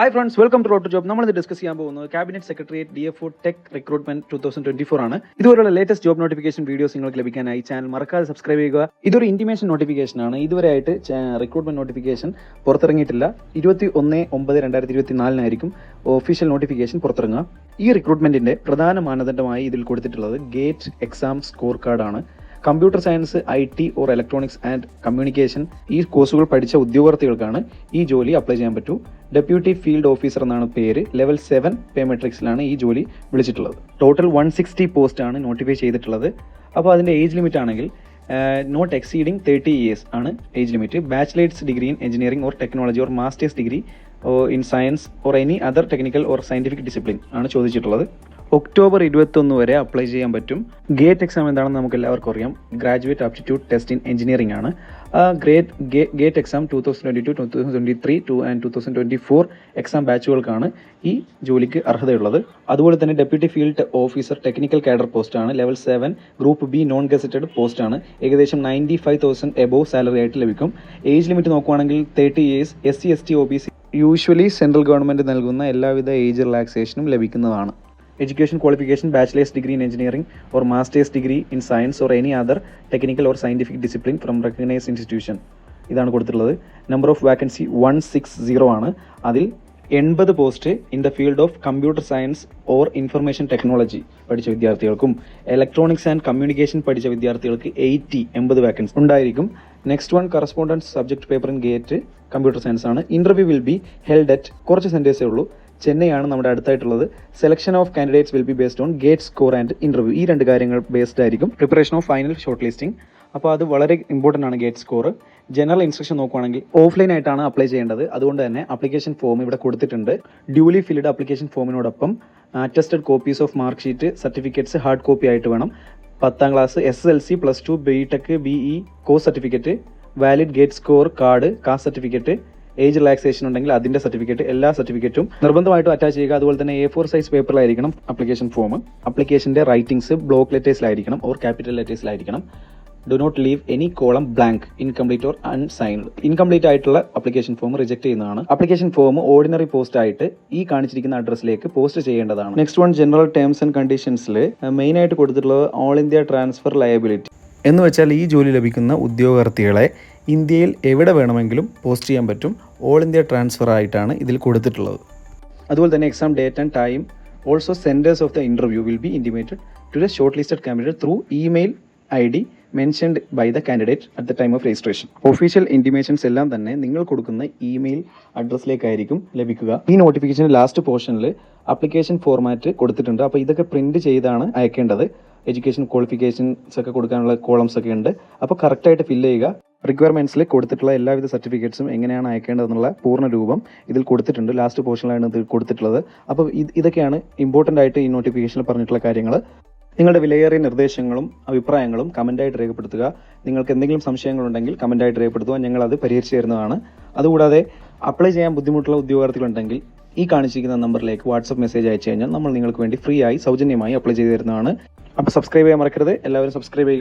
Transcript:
Hi friends welcome to rot job നമ്മൾ ഇത് discuss ചെയ്യാൻ പോകുന്നത് cabinet secretariat D F O tech recruitment two thousand twenty four ആണ്. ഇതുപോലുള്ള ലേറ്റസ്റ്റ് ജോബ് നോട്ടിഫിക്കേഷൻ വീഡിയോസ് നിങ്ങൾക്ക് ലഭിക്കാനായി ചാനൽ മറക്കാതെ സബ്സ്ക്രൈബ് ചെയ്യുക. ഇതൊരു ഇന്റിമേഷൻ നോട്ടിഫിക്കേഷൻ ആണ്. ഇതുവരെ ആയിട്ട് റിക്രൂട്ട്മെന്റ് നോട്ടിഫിക്കേഷൻ പുറത്തിറങ്ങിയിട്ടില്ല. ഇരുപത്തി ഒന്ന് ഒമ്പത് രണ്ടായിരത്തി ഇരുപത്തി നാലിനായിരിക്കും ഒഫീഷ്യൽ നോട്ടിഫിക്കേഷൻ പുറത്തിറങ്ങുക. ഈ റിക്രൂട്ട്മെന്റിന്റെ പ്രധാന മാനദണ്ഡമായി ഇതിൽ കൊടുത്തിട്ടുള്ളത് ഗേറ്റ് എക്സാം സ്കോർ കാർഡാണ് computer science I T or electronics and communication ഈ കോഴ്സുകൾ പഠിച്ച ഉദ്യോഗാർത്ഥികൾക്കാണ് ഈ ജോലി അപ്ലൈ ചെയ്യാൻ പറ്റൂ. ഡെപ്യൂട്ടി ഫീൽഡ് ഓഫീസർ എന്നാണ് പേര്. ലെവൽ സെവൻ പേ മെട്രിക്സിലാണ് ഈ ജോലി വിളിച്ചിട്ടുള്ളത്. ടോട്ടൽ വൺ സിക്സ്റ്റി പോസ്റ്റ് ആണ് നോട്ടിഫൈ ചെയ്തിട്ടുള്ളത്. അപ്പോൾ അതിന്റെ ഏജ് ലിമിറ്റ് ആണെങ്കിൽ നോട്ട് എക്സീഡിംഗ് തേർട്ടി ഇയേഴ്സ് ആണ് age limit bachelor's degree in engineering or technology or master's degree in science or any other technical or scientific discipline ആണ് ചോദിച്ചിട്ടുള്ളത്. October ഇരുപത്തൊന്ന് വരെ അപ്ലൈ ചെയ്യാൻ പറ്റും. ഗേറ്റ് എക്സാം എന്താണെന്ന് നമുക്ക് എല്ലാവർക്കും അറിയാം. Graduate aptitude test in engineering ആണ്. Great GATE exam two thousand twenty two two thousand twenty three two and two thousand twenty four exam ബാച്ചുകൾക്കാണ് ഈ ജോലിക്ക് അർഹതയുള്ളത്. അതുപോലെ തന്നെ deputy field officer technical cadre പോസ്റ്റാണ് level seven group B non gazetted പോസ്റ്റാണ് ഏകദേശം ninety five thousand above salary ആയിട്ട് ലഭിക്കും. ഏജ് ലിമിറ്റ് നോക്കുവാണെങ്കിൽ thirty years S C S T O B C usually central government നൽകുന്ന എല്ലാവിധ ഏജ് റിലാക്സേഷനും ലഭിക്കുന്നതാണ്. Education qualification bachelor's degree in engineering or master's degree in science or any other technical or scientific discipline from recognise institution ഇതാണ് കൊടുത്തിട്ടുള്ളത്. Number of vacancy one six zero ആണ്. അതിൽ എൺപത് post in the field of computer science or information technology പഠിച്ച വിദ്യാർത്ഥികൾക്കും electronics and communication പഠിച്ച വിദ്യാർത്ഥികൾക്ക് eighty എൺപത് വാക്കൻസി ഉണ്ടായിരിക്കും. Next one correspondence subject paper in GATE computer science ആണ്. Interview will be held at കുറച്ച് സെന്റേഴ്സേ ഉള്ളൂ. ചെന്നൈയാണ് നമ്മുടെ അടുത്തായിട്ടുള്ളത്. Selection of candidates will be based on GATE score and interview ഈ രണ്ട് കാര്യങ്ങൾ ബേസ്ഡ് ആയിരിക്കും. Preparation of final short listing അപ്പോൾ അത് വളരെ ഇമ്പോർട്ടന്റ് ആണ് ഗേറ്റ് സ്കോർ ജനറൽ ഇൻസ്ട്രക്ഷൻ നോക്കുവാണെങ്കിൽ ഓഫ്ലൈൻ ആയിട്ടാണ് അപ്ലൈ ചെയ്യേണ്ടത്. അതുകൊണ്ട് തന്നെ അപ്ലിക്കേഷൻ ഫോം ഇവിടെ കൊടുത്തിട്ടുണ്ട്. Duly filled application ഫോമിനോടൊപ്പം attested copies of mark sheet certificates hard copy ആയിട്ട് വേണം. പത്താം class S L C plus two B tech B E course certificate valid GATE score card caste certificate age relaxation ഉണ്ടെങ്കിൽ അതിന്റെ certificate എല്ലാ സർട്ടിഫിക്കറ്റും നിർബന്ധമായിട്ടും attach ചെയ്യുക. അതുപോലെ തന്നെ എ ഫോർ സൈസ് പേപ്പറിലായിരിക്കണം അപ്ലിക്കേഷൻ ഫോം അപ്ലിക്കേഷന്റെ റൈറ്റിംഗ്സ് ബ്ലോക്ക് ലെറ്റേഴ്സിലായിരിക്കണം or capital ലെറ്റേഴ്സിലായിരിക്കണം do not leave any column blank incomplete or unsigned incomplete ആയിട്ടുള്ള അപ്ലിക്കേഷൻ ഫോം റിജക്ട് ചെയ്യുന്നതാണ്. അപ്ലിക്കേഷൻ ഫോം ഓർഡിനറി പോസ്റ്റ് ആയിട്ട് ഈ കാണിച്ചിരിക്കുന്ന അഡ്രസ്സിലേക്ക് പോസ്റ്റ് ചെയ്യേണ്ടതാണ്. Next one general terms and കണ്ടീഷൻസിൽ main ആയിട്ട് കൊടുത്തിട്ടുള്ളത് ഓൾ ഇന്ത്യ ട്രാൻസ്ഫർ ലയബിലിറ്റി എന്ന് വെച്ചാൽ ഈ ജോലി ലഭിക്കുന്ന ഉദ്യോഗാർത്ഥികളെ ഇന്ത്യയിൽ എവിടെ വേണമെങ്കിലും പോസ്റ്റ് ചെയ്യാൻ പറ്റും. ഓൾ ഇന്ത്യ ട്രാൻസ്ഫർ ആയിട്ടാണ് ഇതിൽ കൊടുത്തിട്ടുള്ളത്. അതുപോലെ തന്നെ exam date and time also centres of the interview will be intimated to the short listed candidate through email I D mentioned by the candidate at the time of registration official intimations എല്ലാം തന്നെ നിങ്ങൾ കൊടുക്കുന്ന email അഡ്രസ്സിലേക്കായിരിക്കും ലഭിക്കുക. ഈ notification last പോർഷനിൽ application format കൊടുത്തിട്ടുണ്ട്. അപ്പോൾ ഇതൊക്കെ പ്രിന്റ് ചെയ്താണ് അയക്കേണ്ടത്. എഡ്യൂക്കേഷൻ ക്വാളിഫിക്കേഷൻസ് ഒക്കെ കൊടുക്കാനുള്ള കോളംസ് ഒക്കെ ഉണ്ട്. അപ്പോൾ കറക്റ്റായിട്ട് ഫില്ല് ചെയ്യുക. റിക്വയർമെന്റ്സിൽ കൊടുത്തിട്ടുള്ള എല്ലാവിധ സർട്ടിഫിക്കറ്റ്സും എങ്ങനെയാണ് അയക്കേണ്ടതെന്നുള്ള പൂർണ രൂപം ഇതിൽ കൊടുത്തിട്ടുണ്ട്. ലാസ്റ്റ് പോർഷനിലാണ് ഇത് കൊടുത്തിട്ടുള്ളത്. അപ്പോൾ ഇത് ഇതൊക്കെയാണ് ഇമ്പോർട്ടന്റ് ആയിട്ട് ഈ നോട്ടിഫിക്കേഷനിൽ പറഞ്ഞിട്ടുള്ള കാര്യങ്ങൾ നിങ്ങളുടെ വിലയേറിയ നിർദ്ദേശങ്ങളും അഭിപ്രായങ്ങളും കമന്റായിട്ട് രേഖപ്പെടുത്തുക. നിങ്ങൾക്ക് എന്തെങ്കിലും സംശയങ്ങളുണ്ടെങ്കിൽ കമന്റായിട്ട് രേഖപ്പെടുത്തുക. ഞങ്ങൾ അത് പരിഹരിച്ചു തരുന്നതാണ്. അതുകൂടാതെ അപ്ലൈ ചെയ്യാൻ ബുദ്ധിമുട്ടുള്ള ഉദ്യോഗാർത്ഥികളുണ്ടെങ്കിൽ ഈ കാണിച്ചിരിക്കുന്ന നമ്പറിലേക്ക് വാട്സപ്പ് മെസ്സേജ് അയച്ചു കഴിഞ്ഞാൽ നമ്മൾ നിങ്ങൾക്ക് വേണ്ടി ഫ്രീ ആയി സൗജന്യമായി അപ്ലൈ ചെയ്തു തരുന്നതാണ്. അപ്പോൾ സബ്സ്ക്രൈബ് ചെയ്യാൻ മറക്കരുത്. എല്ലാവരും സബ്സ്ക്രൈബ് ചെയ്യുക.